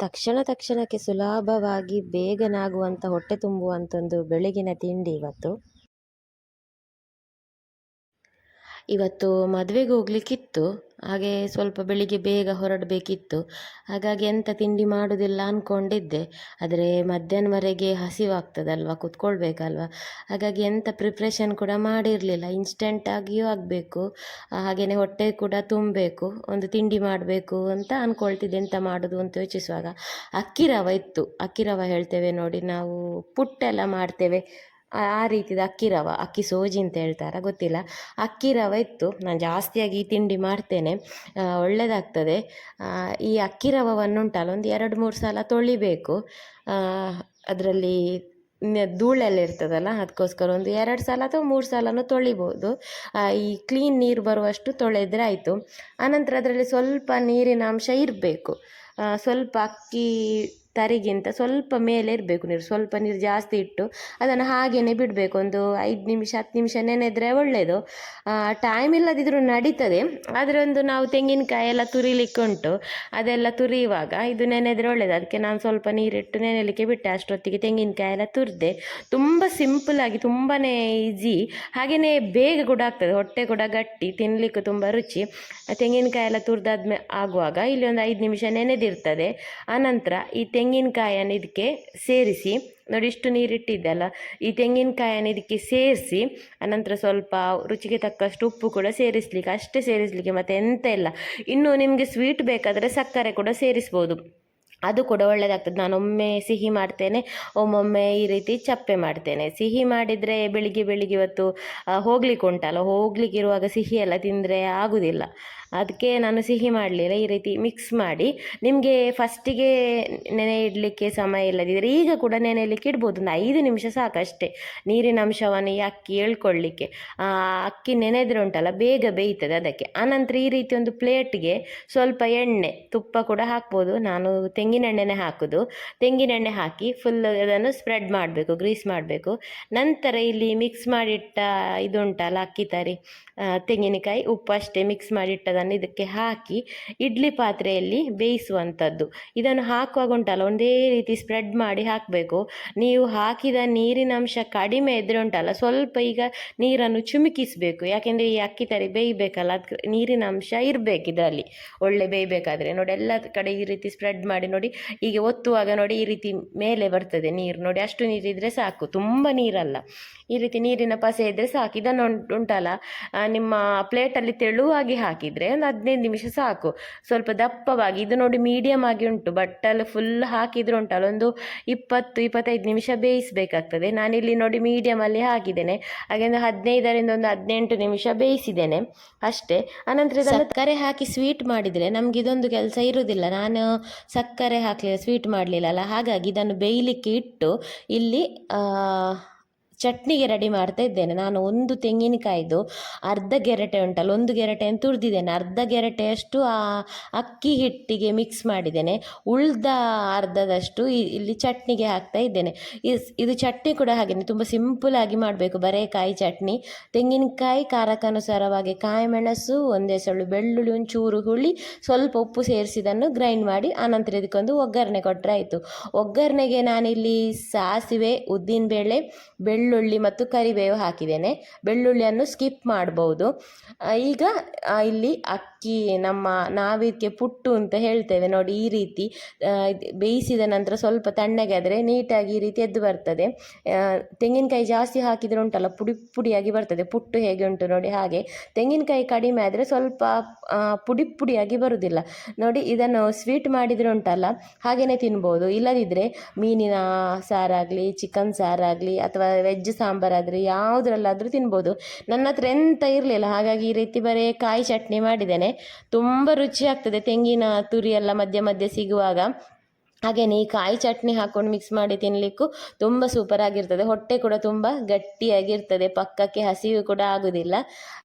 ತಕ್ಷಣ ತಕ್ಷಣಕ್ಕೆ ಸುಲಭವಾಗಿ ಬೇಗನಾಗುವಂಥ ಹೊಟ್ಟೆ ತುಂಬುವಂಥದ್ದು ಬೆಳಗಿನ ತಿಂಡಿ ಇವತ್ತು. ಇವತ್ತು ಮದುವೆಗೆ ಹೋಗ್ಲಿಕ್ಕಿತ್ತು. ಹಾಗೆ ಸ್ವಲ್ಪ ಬೆಳಿಗ್ಗೆ ಬೇಗ ಹೊರಡಬೇಕಿತ್ತು. ಹಾಗಾಗಿ ಎಂಥ ತಿಂಡಿ ಮಾಡೋದಿಲ್ಲ ಅಂದ್ಕೊಂಡಿದ್ದೆ ಆದರೆ ಮಧ್ಯಾಹ್ನವರೆಗೆ ಹಸಿವಾಗ್ತದಲ್ವ, ಕುತ್ಕೊಳ್ಬೇಕಲ್ವ? ಹಾಗಾಗಿ ಎಂಥ ಪ್ರಿಪ್ರೇಷನ್ ಕೂಡ ಮಾಡಿರಲಿಲ್ಲ. ಇನ್ಸ್ಟೆಂಟಾಗಿಯೂ ಆಗಬೇಕು. ಹಾಗೆಯೇ ಹೊಟ್ಟೆ ಕೂಡ ತುಂಬಬೇಕು. ಒಂದು ತಿಂಡಿ ಮಾಡಬೇಕು ಅಂತ ಅಂದ್ಕೊಳ್ತಿದ್ದೆ ಎಂಥ ಮಾಡೋದು ಅಂತ ಯೋಚಿಸುವಾಗ. ಅಕ್ಕಿ ರವೆ ಇತ್ತು. ಅಕ್ಕಿ ರವೆ ಹೇಳ್ತೇವೆ ನೋಡಿ. ನಾವು ಪುಟ್ಟೆಲ್ಲ ಮಾಡ್ತೇವೆ. ಆ ರೀತಿದ ಅಕ್ಕಿ ರವ, ಅಕ್ಕಿ ಸೋಜಿ ಅಂತ ಹೇಳ್ತಾರ, ಗೊತ್ತಿಲ್ಲ. ಅಕ್ಕಿ ರವ ಇತ್ತು. ನಾನು ಜಾಸ್ತಿಯಾಗಿ ಈ ತಿಂಡಿ ಮಾಡ್ತೇನೆ. ಒಳ್ಳೆಯದಾಗ್ತದೆ ಈ ಅಕ್ಕಿ ರವವನ್ನು ಉಂಟಲ್ಲ ಒಂದು ಎರಡು ಮೂರು ಸಲ ತೊಳಿಬೇಕು. ಅದರಲ್ಲಿ ಧೂಳೆಲ್ಲ ಇರ್ತದಲ್ಲ ಅದಕ್ಕೋಸ್ಕರ ಒಂದು ಎರಡು ಸಲ ಅಥವಾ ಮೂರು ಸಲನೂ ತೊಳಿಬೋದು. ಈ ಕ್ಲೀನ್ ನೀರು ಬರುವಷ್ಟು ತೊಳೆದ್ರೆ ಆಯಿತು. ಆನಂತರ ಅದರಲ್ಲಿ ಸ್ವಲ್ಪ ನೀರಿನ ಅಂಶ ಇರಬೇಕು. ಸ್ವಲ್ಪ ಅಕ್ಕಿ ತರಿಗಿಂತ ಸ್ವಲ್ಪ ಮೇಲೆ ಇರಬೇಕು ನೀರು, ಸ್ವಲ್ಪ ನೀರು ಜಾಸ್ತಿ ಇಟ್ಟು ಅದನ್ನು ಹಾಗೆಯೇ ಬಿಡಬೇಕು. ಒಂದು ಐದು ನಿಮಿಷ, ಹತ್ತು ನಿಮಿಷ ನೆನೆದ್ರೆ ಒಳ್ಳೆಯದು ಟೈಮ್ ಇಲ್ಲದಿದ್ದರೂ ನಡೀತದೆ. ಆದರೆ ಒಂದು ನಾವು ತೆಂಗಿನಕಾಯಿ ಎಲ್ಲ ತುರಿಲಿಕ್ಕೆ ಉಂಟು. ಅದೆಲ್ಲ ತುರಿಯುವಾಗ ಇದು ನೆನೆದರೆ ಒಳ್ಳೆಯದು ಅದಕ್ಕೆ ನಾನು ಸ್ವಲ್ಪ ನೀರಿಟ್ಟು ನೆನೆಯಲಿಕ್ಕೆ ಬಿಟ್ಟೆ. ಅಷ್ಟೊತ್ತಿಗೆ ತೆಂಗಿನಕಾಯಿ ಎಲ್ಲ ತುರಿದೆ ತುಂಬ ಸಿಂಪಲಾಗಿ ತುಂಬಾ ಈಸಿ ಹಾಗೆಯೇ ಬೇಗ ಕೂಡ ಆಗ್ತದೆ. ಹೊಟ್ಟೆ ಕೂಡ ಗಟ್ಟಿ ತಿನ್ನಲಿಕ್ಕೆ ತುಂಬ ರುಚಿ. ತೆಂಗಿನಕಾಯಿ ಎಲ್ಲ ತುರಿದಾದ್ಮೇ ಆಗುವಾಗ ಇಲ್ಲಿ ಒಂದು ಐದು ನಿಮಿಷ ನೆನೆದಿರ್ತದೆ. ಆನಂತರ ಈ ತೆಂಗಿನ ತೆಂಗಿನಕಾಯನ್ನು ಇದಕ್ಕೆ ಸೇರಿಸಿ, ನೋಡಿ ಇಷ್ಟು ನೀರಿಟ್ಟಿದ್ದಲ್ಲ ಈ ತೆಂಗಿನಕಾಯನ್ನು ಇದಕ್ಕೆ ಸೇರಿಸಿ ಅನಂತರ ಸ್ವಲ್ಪ ರುಚಿಗೆ ತಕ್ಕಷ್ಟು ಉಪ್ಪು ಕೂಡ ಸೇರಿಸ್ಲಿಕ್ಕೆ, ಅಷ್ಟೇ ಸೇರಿಸಲಿಕ್ಕೆ ಮತ್ತು ಎಂತ ಇಲ್ಲ. ಇನ್ನು ನಿಮಗೆ ಸ್ವೀಟ್ ಬೇಕಾದರೆ ಸಕ್ಕರೆ ಕೂಡ ಸೇರಿಸ್ಬೋದು. ಅದು ಕೂಡ ಒಳ್ಳೆಯದಾಗ್ತದೆ ನಾನು ಒಮ್ಮೆ ಸಿಹಿ ಮಾಡ್ತೇನೆ, ಒಮ್ಮೊಮ್ಮೆ ಈ ರೀತಿ ಚಪ್ಪೆ ಮಾಡ್ತೇನೆ. ಸಿಹಿ ಮಾಡಿದರೆ ಬೆಳಿಗ್ಗೆ ಬೆಳಿಗ್ಗೆ ಇವತ್ತು ಹೋಗ್ಲಿಕ್ಕೆ ಉಂಟಲ್ಲ ಹೋಗ್ಲಿಕ್ಕೆ ಇರುವಾಗ ಸಿಹಿ ಎಲ್ಲ ತಿಂದರೆ ಆಗೋದಿಲ್ಲ. ಅದಕ್ಕೆ ನಾನು ಸಿಹಿ ಮಾಡಲಿಲ್ಲ, ಈ ರೀತಿ ಮಿಕ್ಸ್ ಮಾಡಿ. ನಿಮಗೆ ಫಸ್ಟಿಗೆ ನೆನೆ ಇಡಲಿಕ್ಕೆ ಸಮಯ ಇಲ್ಲದಿದ್ದರೆ ಈಗ ಕೂಡ ನೆನೆಯಲಿಕ್ಕೆ ಇಡ್ಬೋದು, ಒಂದು ಐದು ನಿಮಿಷ ಸಾಕಷ್ಟೇ. ನೀರಿನ ಅಂಶವನ್ನು ಈ ಅಕ್ಕಿ ಎಳ್ಕೊಳ್ಳಿಕ್ಕೆ. ಅಕ್ಕಿ ನೆನೆದ್ರೆ ಉಂಟಲ್ಲ, ಬೇಗ ಬೇಯ್ತದೆ ಅದಕ್ಕೆ. ಆನಂತರ ಈ ರೀತಿ ಒಂದು ಪ್ಲೇಟ್ಗೆ ಸ್ವಲ್ಪ ಎಣ್ಣೆ, ತುಪ್ಪ ಕೂಡ ಹಾಕ್ಬೋದು. ನಾನು ತೆಂಗಿನೆಣ್ಣೆನೇ ಹಾಕೋದು. ತೆಂಗಿನೆಣ್ಣೆ ಹಾಕಿ ಫುಲ್ ಅದನ್ನು ಸ್ಪ್ರೆಡ್ ಮಾಡಬೇಕು ಗ್ರೀಸ್ ಮಾಡಬೇಕು. ನಂತರ ಇಲ್ಲಿ ಮಿಕ್ಸ್ ಮಾಡಿಟ್ಟ ಇದುಂಟಲ್ಲ ಅಕ್ಕಿ ತರಿ ತೆಂಗಿನಕಾಯಿ ಉಪ್ಪು ಅಷ್ಟೇ ಮಿಕ್ಸ್ ಮಾಡಿಟ್ಟದನ್ನು ಇದಕ್ಕೆ ಹಾಕಿ ಇಡ್ಲಿ ಪಾತ್ರೆಯಲ್ಲಿ ಬೇಯಿಸುವಂಥದ್ದು. ಇದನ್ನು ಹಾಕುವಾಗ ಉಂಟಲ್ಲ, ಒಂದೇ ರೀತಿ ಸ್ಪ್ರೆಡ್ ಮಾಡಿ ಹಾಕಬೇಕು. ನೀವು ಹಾಕಿದ ನೀರಿನ ಅಂಶ ಕಡಿಮೆ ಇದ್ರೆ ಉಂಟಲ್ಲ, ಸ್ವಲ್ಪ ಈಗ ನೀರನ್ನು ಚುಮುಕಿಸಬೇಕು. ಯಾಕೆಂದರೆ ಈ ಅಕ್ಕಿ ತರಿ ಬೇಯಬೇಕಲ್ಲ ಅದಕ್ಕೆ ನೀರಿನ ಅಂಶ ಇರಬೇಕು ಇದರಲ್ಲಿ. ಒಳ್ಳೆ ಬೇಯಬೇಕಾದ್ರೆ. ನೋಡಿ, ಎಲ್ಲ ಕಡೆ ಈ ರೀತಿ ಸ್ಪ್ರೆಡ್ ಮಾಡಿ ನೋಡಿ, ಹೀಗೆ ಒತ್ತುವಾಗ ನೋಡಿ ಈ ರೀತಿ ಮೇಲೆ ಬರ್ತದೆ ನೀರು ನೋಡಿ, ಅಷ್ಟು ನೀರಿದ್ರೆ ಸಾಕು, ತುಂಬ ನೀರಲ್ಲ. ಈ ರೀತಿ ನೀರಿನ ಪಸೆ ಇದ್ದರೆ ಸಾಕು, ಇದನ್ನು ಉಂಟಲ್ಲ ನಿಮ್ಮ ಪ್ಲೇಟಲ್ಲಿ ತೆಳುವಾಗಿ ಹಾಕಿದರೆ ಒಂದು ಹದಿನೈದು ನಿಮಿಷ ಸಾಕು. ಸ್ವಲ್ಪ ದಪ್ಪವಾಗಿ, ಇದು ನೋಡಿ ಮೀಡಿಯಮ್ ಆಗಿ ಉಂಟು, ಬಟ್ಟಲು ಫುಲ್ ಹಾಕಿದ್ರೆ ಉಂಟಲ್ಲ, ಒಂದು ಇಪ್ಪತ್ತು, ಇಪ್ಪತ್ತೈದು ನಿಮಿಷ ಬೇಯಿಸಬೇಕಾಗ್ತದೆ. ನಾನಿಲ್ಲಿ ನೋಡಿ ಮೀಡಿಯಮಲ್ಲಿ ಹಾಕಿದ್ದೇನೆ, ಹಾಗೆ ಒಂದು ಹದಿನೈದರಿಂದ ಒಂದು ಹದಿನೆಂಟು ನಿಮಿಷ ಬೇಯಿಸಿದ್ದೇನೆ, ಅಷ್ಟೇ. ಅನಂತರ ಸಕ್ಕರೆ ಹಾಕಿ ಸ್ವೀಟ್ ಮಾಡಿದರೆ ನಮ್ಗೆ ಇದೊಂದು ಕೆಲಸ ಇರುವುದಿಲ್ಲ ನಾನು ಸಕ್ಕರೆ ಹಾಕಲಿಲ್ಲ ಸ್ವೀಟ್ ಮಾಡಲಿಲ್ಲ ಅಲ್ಲ. ಹಾಗಾಗಿ ಇದನ್ನು ಬೇಯಲಿಕ್ಕೆ ಇಟ್ಟು ಇಲ್ಲಿ ಚಟ್ನಿಗೆ ರೆಡಿ ಮಾಡ್ತಾ ಇದ್ದೇನೆ. ನಾನು ಒಂದು ತೆಂಗಿನಕಾಯ್ದು ಅರ್ಧ ಗೆರಟೆ ಉಂಟಲ್ಲ, ಒಂದು ಗೆರಟೆಯನ್ನು ತುರಿದಿದ್ದೇನೆ. ಅರ್ಧ ಗೆರಟೆಯಷ್ಟು ಆ ಅಕ್ಕಿ ಹಿಟ್ಟಿಗೆ ಮಿಕ್ಸ್ ಮಾಡಿದ್ದೇನೆ. ಉಳ್ದ ಅರ್ಧದಷ್ಟು ಇಲ್ಲಿ ಚಟ್ನಿಗೆ ಹಾಕ್ತಾ ಇದ್ದೇನೆ. ಇದು ಚಟ್ನಿ ಕೂಡ ಹಾಗೆಯೇ ತುಂಬ ಸಿಂಪಲಾಗಿ ಮಾಡಬೇಕು. ಬರೇ ಕಾಯಿ ಚಟ್ನಿ, ತೆಂಗಿನಕಾಯಿ ಖಾರಕ್ಕನುಸಾರವಾಗಿ ಕಾಯಿ ಮೆಣಸು ಒಂದೇ ಸೊಳ್ಳು ಬೆಳ್ಳುಳ್ಳಿ, ಒಂಚೂರು ಹುಳಿ, ಸ್ವಲ್ಪ ಉಪ್ಪು ಸೇರಿಸಿದನ್ನು ಗ್ರೈಂಡ್ ಮಾಡಿ ಆನಂತರ ಇದಕ್ಕೊಂದು ಒಗ್ಗರಣೆ ಕೊಟ್ಟರೆ ಆಯಿತು. ಒಗ್ಗರಣೆಗೆ ನಾನಿಲ್ಲಿ ಸಾಸಿವೆ, ಉದ್ದಿನಬೇಳೆ ಬೆಳ್ಳು ಬೆಳ್ಳುಳ್ಳಿ ಮತ್ತು ಕರಿಬೇವು ಹಾಕಿದ್ದೇನೆ. ಬೆಳ್ಳುಳ್ಳಿಯನ್ನು ಸ್ಕಿಪ್ ಮಾಡ್ಬೋದು. ಈಗ ಇಲ್ಲಿ ಅಕ್ಕಿ, ನಮ್ಮ ನಾವಿದಕ್ಕೆ ಪುಟ್ಟು ಅಂತ ಹೇಳ್ತೇವೆ ನೋಡಿ ಈ ರೀತಿ. ಬೇಯಿಸಿದ ನಂತರ ಸ್ವಲ್ಪ ತಣ್ಣಗೆ ಆದರೆ ನೀಟಾಗಿ ಈ ರೀತಿ ಎದ್ದು ಬರ್ತದೆ. ತೆಂಗಿನಕಾಯಿ ಜಾಸ್ತಿ ಹಾಕಿದರೆ ಉಂಟಲ್ಲ, ಪುಡಿ, ಪುಡಿಯಾಗಿ ಬರ್ತದೆ. ಪುಟ್ಟು ಹೇಗೆ ಉಂಟು ನೋಡಿ ಹಾಗೆ. ತೆಂಗಿನಕಾಯಿ ಕಡಿಮೆ ಆದರೆ ಸ್ವಲ್ಪ ಪುಡಿ, ಪುಡಿಯಾಗಿ ಬರುವುದಿಲ್ಲ. ನೋಡಿ ಇದನ್ನು ಸ್ವೀಟ್ ಮಾಡಿದರೆ ಉಂಟಲ್ಲ ಹಾಗೆಯೇ ತಿನ್ಬೋದು. ಇಲ್ಲದಿದ್ದರೆ ಮೀನಿನ ಸಾರಾಗಲಿ ಚಿಕನ್ ಸಾರಾಗಲಿ ಅಥವಾ ಸಾಂಬಾರಾದರೆ ಯಾವುದ್ರಲ್ಲಾದರೂ ತಿನ್ಬೋದು. ನನ್ನ ಹತ್ರ ಎಂತ ಇರಲಿಲ್ಲ, ಹಾಗಾಗಿ ಈ ರೀತಿ ಬರೀ ಕಾಯಿ ಚಟ್ನಿ ಮಾಡಿದ್ದೇನೆ. ತುಂಬ ರುಚಿ ಆಗ್ತದೆ ತೆಂಗಿನ ತುರಿ ಎಲ್ಲ ಮಧ್ಯೆ ಮಧ್ಯೆ ಸಿಗುವಾಗ. ಹಾಗೆಯೇ ಈ ಕಾಯಿ ಚಟ್ನಿ ಹಾಕ್ಕೊಂಡು ಮಿಕ್ಸ್ ಮಾಡಿ ತಿನ್ನಲಿಕ್ಕೂ ತುಂಬ ಸೂಪರ್ ಆಗಿರ್ತದೆ. ಹೊಟ್ಟೆ ಕೂಡ ತುಂಬ ಗಟ್ಟಿಯಾಗಿರ್ತದೆ, ಪಕ್ಕಕ್ಕೆ ಹಸಿವು ಕೂಡ ಆಗೋದಿಲ್ಲ.